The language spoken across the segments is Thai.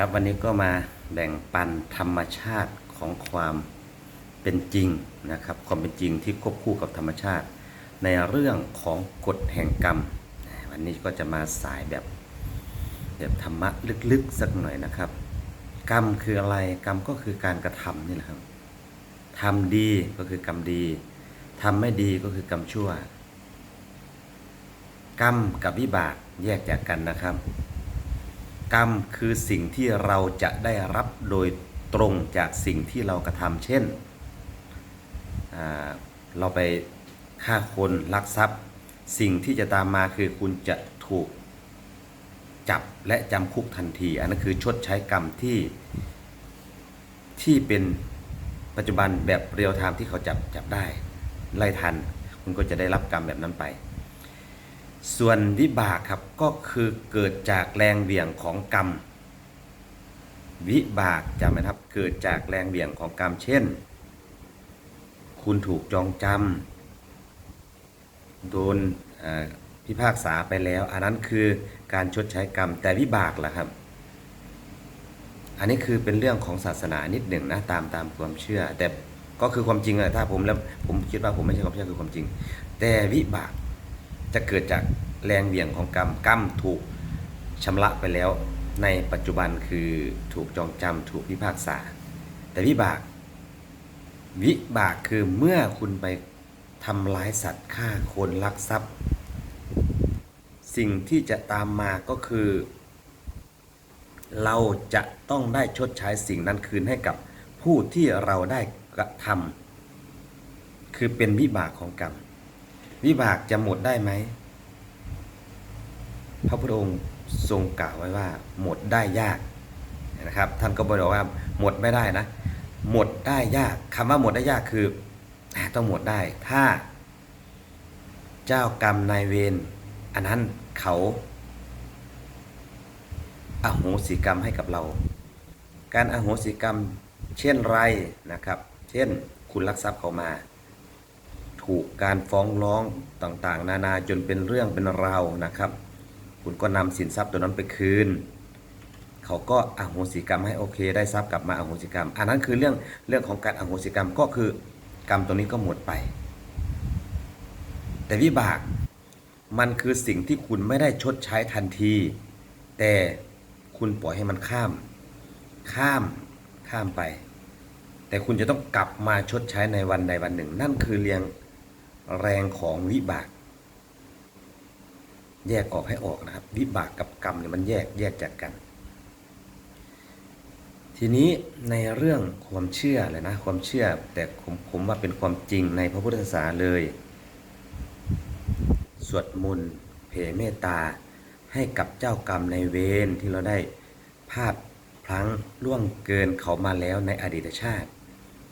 ครับวันนี้ก็มาแบ่งปันธรรมชาติของความเป็นจริงนะครับ ความเป็นจริงที่ควบคู่กับธรรมชาติ ในเรื่องของกฎแห่งกรรม วันนี้ก็จะมาสายแบบแบบธรรมะลึกๆสักหน่อยนะครับ กรรมคืออะไรกรรมก็คือการกระทำนี่แหละครับทำดีก็คือกรรมดีทำไม่ดีก็คือกรรมชั่ว กรรมกับวิบากแยกจากกันนะครับ กรรมคือสิ่งที่เราจะได้รับโดยตรงจากสิ่งที่เรากระทำเช่น เราไปฆ่าคนลักทรัพย์ สิ่งที่จะตามมาคือคุณจะถูกจับและจำคุกทันที อันนั้นคือชดใช้กรรมที่ที่เป็นปัจจุบันแบบเรียลไทม์ที่เขาจับจับได้ ไล่ทัน คุณก็จะได้รับกรรมแบบนั้นไป ส่วนวิบากครับก็คือเกิดจากแรงเหวี่ยงของกรรม วิบากจำไหมครับเกิดจากแรงเหวี่ยงของกรรม เช่น คุณถูกจองจำโดนพิพากษาไปแล้ว อันนั้นคือการชดใช้กรรมแต่วิบากล่ะครับ อันนี้คือเป็นเรื่องของศาสนานิดหนึ่งนะตามตามความเชื่อ แต่ก็คือความจริงอะถ้าผมแล้วผมคิดว่าผมไม่ใช่ความเชื่อคือความจริง แต่วิบาก จะเกิดจากแรงเหวี่ยงของกรรมกรรมถูกชำระไปแล้ว ในปัจจุบันคือถูกจองจำถูกพิพากษา แต่วิบาก วิบากคือเมื่อคุณไปทำร้ายสัตว์ฆ่าคนลักทรัพย์ สิ่งที่จะตามมาก็คือ เราจะต้องได้ชดใช้สิ่งนั้นคืนให้กับผู้ที่เราได้กระทำคือเป็นวิบากของกรรม วิบากจะหมดได้ไหม พระพุทธองค์ทรงกล่าวไว้ว่า หมดได้ยากนะครับ ท่านก็บอกว่าหมดไม่ได้นะ หมดได้ยากคำว่าหมดได้ยากคือต้องหมดได้ ถ้า เจ้ากรรมนายเวรอันนั้นเขาอาโหสิกรรมให้กับเรา การอาโหสิกรรมเช่นไรนะครับ เช่นคุณลักทรัพย์เขามา กการฟ้องร้องต่างๆ นานาจนเป็นเรื่องเป็นราวนะครับ คุณก็นำสินทรัพย์ตัวนั้นไปคืน เขาก็อโหสิกรรมให้โอเค ได้ทรัพย์กลับมาอโหสิกรรม อันนั้นคือเรื่องเรื่องของการอโหสิกรรมก็คือกรรมตัวนี้ก็หมดไป แต่วิบากมันคือสิ่งที่คุณไม่ได้ชดใช้ทันที แต่คุณปล่อยให้มันข้าม ข้ามข้ามไป แต่คุณจะต้องกลับมาชดใช้ในวันใดวันหนึ่ง นั่นคือเรียง แรงของวิบาก แยกออกให้ออกนะครับ วิบากกับกรรมเนี่ยมันแยกแยกจากกัน ทีนี้ในเรื่องความเชื่อเลยนะ ความเชื่อแต่ผมผมว่าเป็นความจริงในพระพุทธศาสนาเลย สวดมนต์เผ่เมตตาให้กับเจ้ากรรมในเวรที่เราได้พลาดพลั้งล่วงเกินเขามาแล้วในอดีตชาติ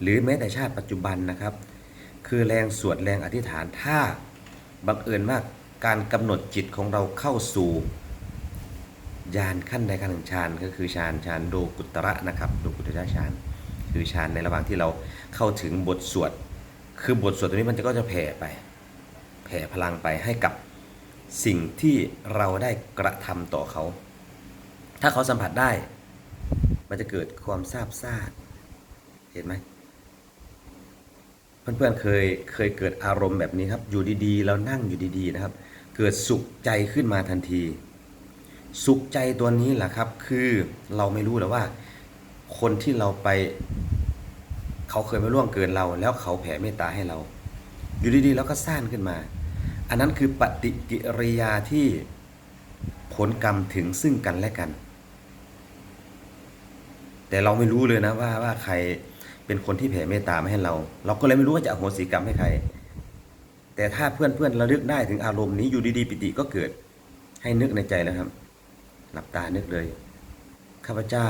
หรือแม้แต่ชาติปัจจุบันนะครับ คือแรงสวดแรงอธิษฐานถ้าบังเอิญมากการกำหนดจิตของเราเข้าสู่ญาณขั้นใดขั้นหนึ่งฌานก็คือฌานฌานโดกุตระนะครับโดกุตระฌานคือฌานในระหว่างที่เราเข้าถึงบทสวด คือบทสวดตัวนี้มันจะก็จะแผ่ไป แผ่พลังไปให้กับสิ่งที่เราได้กระทำต่อเขา ถ้าเขาสัมผัสได้ มันจะเกิดความซาบซ่านเห็นไหม เพื่อนๆเคยเคยเกิดอารมณ์แบบนี้ครับ อยู่ดีๆ เรานั่งอยู่ดีๆนะครับ เกิดสุขใจขึ้นมาทันที สุขใจตัวนี้แหละครับ คือเราไม่รู้แล้วว่า คนที่เราไป เขาเคยมาล่วงเกินเรา แล้วเขาแผ่เมตตาให้เรา อยู่ดีๆ แล้วก็สร้างขึ้นมา อันนั้นคือปฏิกิริยาที่ผลกรรมถึงซึ่งกันและกัน แต่เราไม่รู้เลยนะว่าว่าใคร เป็นคนที่แผ่เมตตามาให้เรา เราก็เลยไม่รู้ว่าจะอโหสิกรรมให้ใคร แต่ถ้าเพื่อนเพื่อนๆระลึกได้ถึงอารมณ์นี้อยู่ดีๆปิติก็เกิด ให้นึกในใจแล้วครับ หลับตานึกเลย ข้าพเจ้า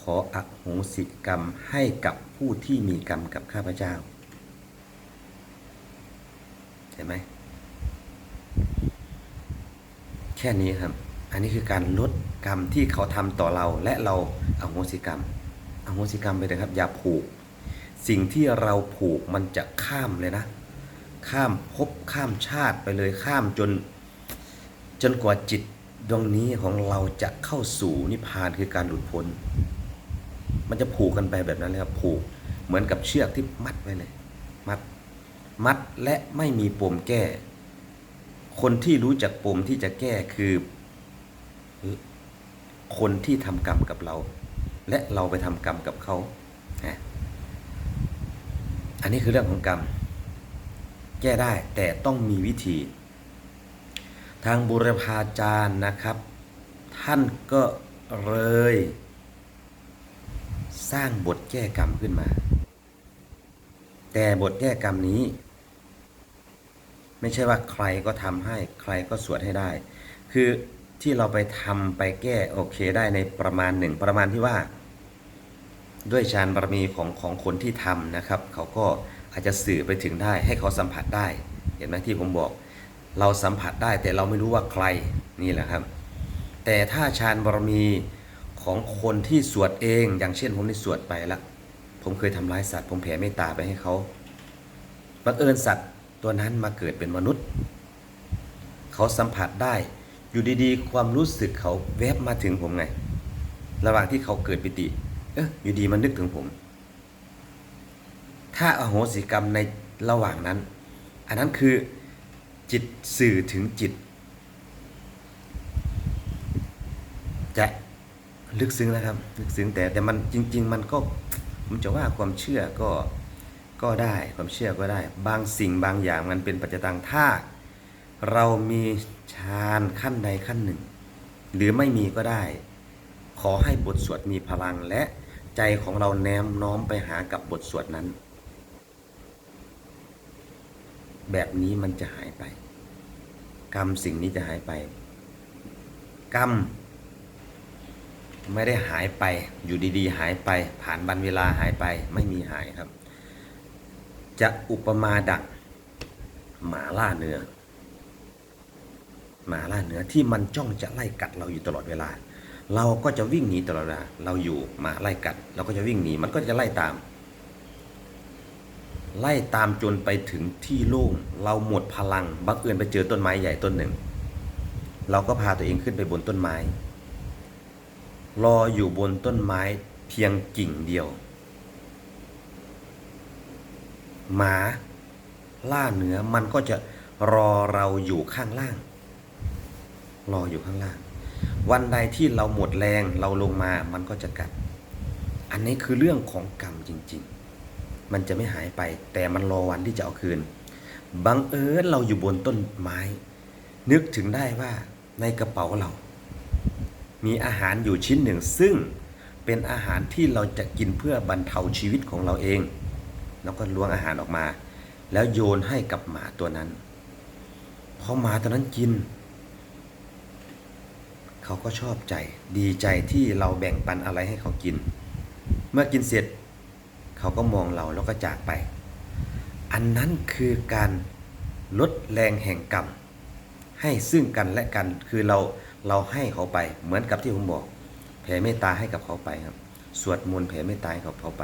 ขออโหสิกรรมให้กับผู้ที่มีกรรมกับข้าพเจ้าเห็นไหมแค่นี้ครับ อันนี้คือการลดกรรมที่เขาทำต่อเราและเราอโหสิกรรม อโหสิกรรมไปเลยครับ อย่าผูก สิ่งที่เราผูกมันจะข้ามเลยนะ ข้ามภพข้ามชาติไปเลยข้ามจน จนกว่าจิตดวงนี้ของเราจะเข้าสู่นิพพานคือการหลุดพ้น มันจะผูกกันไปแบบนั้นเลยครับผูกเหมือนกับเชือกที่มัดไว้เลย มัด มัดและไม่มีปมแก้ คนที่รู้จักปมที่จะแก้คือ คนที่ทำกรรมกับเรา และเราไปทำกรรมกับเขานะอันนี้คือเรื่องของกรรม แก้ได้แต่ต้องมีวิธี ทางบุรพาจารย์นะครับ ท่านก็เลย สร้างบทแก้กรรมขึ้นมา แต่บทแก้กรรมนี้ ไม่ใช่ว่าใครก็ทำให้ใครก็สวดให้ได้ คือ ที่เราไปทำไปแก้โอเคได้ในประมาณหนึ่งประมาณที่ว่า ด้วยฌานบารมีของของคนที่ทำนะครับ เขาก็อาจจะสื่อไปถึงได้ให้เขาสัมผัสได้ เห็นไหมที่ผมบอก เราสัมผัสได้แต่เราไม่รู้ว่าใครนี่แหละครับ แต่ถ้าฌานบารมีของคนที่สวดเอง อย่างเช่นผมได้สวดไปละผมเคยทำร้ายสัตว์ ผมแผ่เมตตาไปให้เขาบังเอิญสัตว์ตัวนั้นมาเกิดเป็นมนุษย์ เขาสัมผัสได้ อยู่ดีๆ ความรู้สึกเขาแวบมาถึงผมไง ระหว่างที่เขาเกิดปิติ เอออยู่ดีมันนึกถึงผม ถ้าอโหสิกรรมในระหว่างนั้น อันนั้นคือจิตสื่อถึงจิต จะลึกซึ้งนะครับ ลึกซึ้งแต่แต่มันจริง ๆ มันก็ผมจะว่าความเชื่อก็ก็ได้ความเชื่อก็ได้ บางสิ่งบางอย่างมันเป็นปัจจตังถ้าเรามี ฌานขั้นใดขั้นหนึ่ง หรือไม่มีก็ได้ ขอให้บทสวดมีพลังและใจของเราแนมน้อมไปหากับบทสวดนั้น แบบนี้มันจะหายไป กรรมสิ่งนี้จะหายไป กรรม ไม่ได้หายไปอยู่ดีๆ หายไป ผ่านวันเวลาหายไปไม่มีหายครับ จะอุปมาดักหมาล่าเนื้อ หมาล่าเนื้อที่มันจ้องจะไล่กัดเราอยู่ตลอดเวลา เราก็จะวิ่งหนีตลอดเวลาเราอยู่หมาไล่กัด เราก็จะวิ่งหนีมันก็จะไล่ตาม ไล่ตามจนไปถึงที่โล่งเราหมดพลังบังเอิญไปเจอต้นไม้ใหญ่ต้นหนึ่ง เราก็พาตัวเองขึ้นไปบนต้นไม้ รออยู่บนต้นไม้เพียงกิ่งเดียว หมาล่าเนื้อมันก็จะรอเราอยู่ข้างล่าง รออยู่ข้างล่าง วันใดที่เราหมดแรงเราลงมามันก็จะกัด อันนี้คือเรื่องของกรรมจริง ๆ มันจะไม่หายไป แต่มันรอวันที่จะเอาคืนบังเอิญเราอยู่บนต้นไม้ นึกถึงได้ว่าในกระเป๋าเรา มีอาหารอยู่ชิ้นหนึ่ง ซึ่งเป็นอาหารที่เราจะกินเพื่อบรรเทาชีวิตของเราเองแล้วก็ล้วงอาหารออกมา แล้วโยนให้กับหมาตัวนั้นพอหมาตัวนั้นกิน เขาก็ชอบใจ ดีใจที่เราแบ่งปันอะไรให้เขากิน เมื่อกินเสร็จ เขาก็มองเราแล้วก็จากไป อันนั้นคือการลดแรงแห่งกรรม ให้ซึ่งกันและกันคือเราเราให้เขาไป เหมือนกับที่ผมบอกแผ่เมตตาให้กับเขาไปครับ สวดมนต์แผ่เมตตาให้กับเขาไป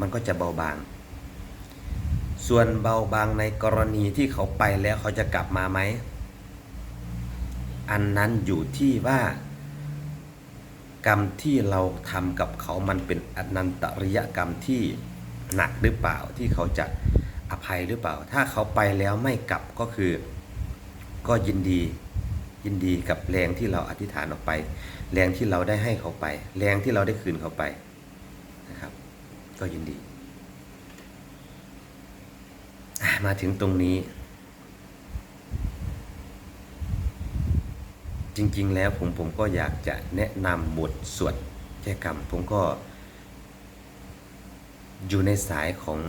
มันก็จะเบาบาง ส่วนเบาบางในกรณีที่เขาไปแล้วเขาจะกลับมาไหม อันนั้นอยู่ที่ว่ากรรมที่เราทำกับเขามันเป็นอนันตริยกรรมที่หนักหรือเปล่าที่เขาจะอภัยหรือเปล่า ถ้าเขาไปแล้วไม่กลับก็คือ ก็ยินดียินดีกับแรงที่เราอธิษฐานออกไป แรงที่เราได้ให้เขาไป แรงที่เราได้คืนเขาไปนะครับ ก็ยินดี มาถึงตรงนี้ จริงๆ แล้วผมผมก็อยากจะแนะนำบทสวดแก้กรรม ผมก็ อยู่ในสายของ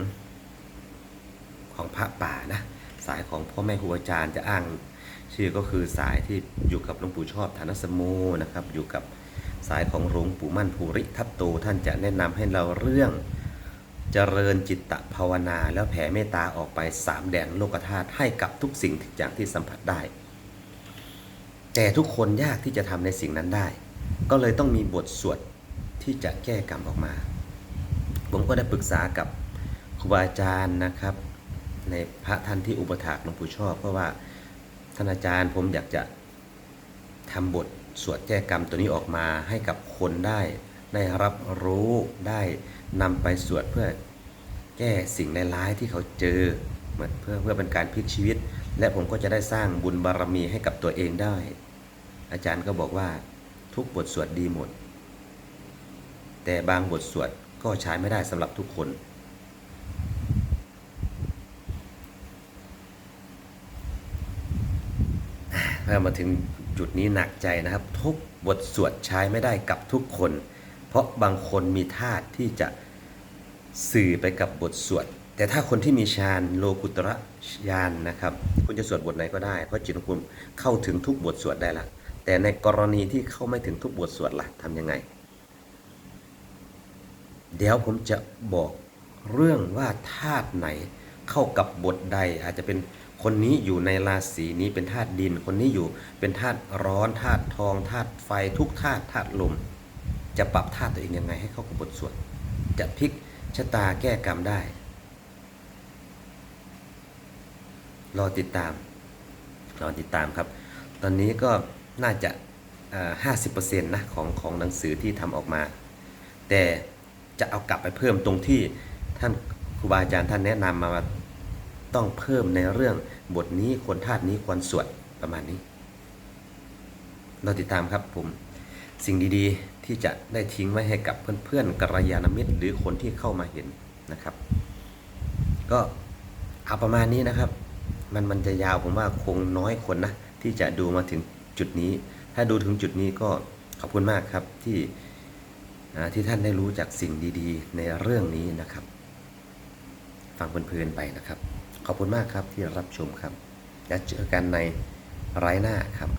ของพระป่านะ สายของพ่อแม่ครูอาจารย์จะอ้าง ชื่อก็คือสายที่อยู่กับหลวงปู่ชอบฐานสโมนะครับ อยู่กับสายของหลวงปู่มั่นภูริทัตโต ท่านจะแนะนำให้เราเรื่องเจริญจิตตภาวนา แล้วแผ่เมตตาออกไปสามแดนโลกธาตุให้กับทุกสิ่งทุกอย่างที่สัมผัสได้ แต่ทุกคนยากที่จะทำในสิ่งนั้นได้ ก็เลยต้องมีบทสวดที่จะแก้กรรมออกมา ผมก็ได้ปรึกษากับครูบาอาจารย์นะครับ ในพระท่านที่อุปถากหลวงปู่ชอบเพราะว่าท่านอาจารย์ผมอยากจะทำบทสวดแก้กรรมตัวนี้ออกมาให้กับคนได้ ได้รับรู้ได้นำไปสวดเพื่อแก้สิ่งร้ายที่เขาเจอ เพื่อเพื่อเป็นการพลิกชีวิต และผมก็จะได้สร้างบุญบารมีให้กับตัวเองได้ อาจารย์ก็บอกว่าทุกบทสวดดีหมด แต่บางบทสวดก็ใช้ไม่ได้สำหรับทุกคนเมื่อมาถึงจุดนี้หนักใจนะครับ ทุกบทสวดใช้ไม่ได้กับทุกคน เพราะบางคนมีธาตุที่จะสื่อไปกับบทสวด แต่ถ้าคนที่มีฌานโลกุตระฌานนะครับ คุณจะสวดบทไหนก็ได้ เพราะจิตของคุณเข้าถึงทุกบทสวดได้ละแต่ในกรณีที่เข้าไม่ถึงทุกบทสวดล่ะทำยังไง เดี๋ยวผมจะบอกเรื่องว่าธาตุไหนเข้ากับบทใด อาจจะเป็นคนนี้อยู่ในราศีนี้เป็นธาตุดิน คนนี้อยู่เป็นธาตุร้อนธาตุทองธาตุไฟทุกธาตุธาตุลม จะปรับธาตุตัวเองยังไงให้เข้ากับบทสวดจะพลิกชะตาแก้กรรมได้ รอติดตาม รอติดตามครับ ตอนนี้ก็น่าจะห้าสิบเปอร์เซ็นต์นะของของหนังสือที่ทำออกมา แต่จะเอากลับไปเพิ่มตรงที่ท่านครูบาอาจารย์ท่านแนะนำมาว่าต้องเพิ่มในเรื่องบทนี้คนธาตุนี้ควรสวดประมาณนี้ เราติดตามครับผมสิ่งดีๆที่จะได้ทิ้งไว้ให้กับเพื่อนๆกัลยาณมิตร หรือคนที่เข้ามาเห็นนะครับ ก็เอาประมาณนี้นะครับ มันมันจะยาวผมว่าคงน้อยคนนะ ที่จะดูมาถึงจุดนี้ ถ้าดูถึงจุดนี้ก็ขอบคุณมากครับที่ที่ท่านได้รู้จากสิ่งดี ๆ ในเรื่องนี้นะครับ ฟังเพลินๆไปนะครับ ขอบคุณมากครับที่รับชมครับแล้วเจอกันในไร้หน้าครับ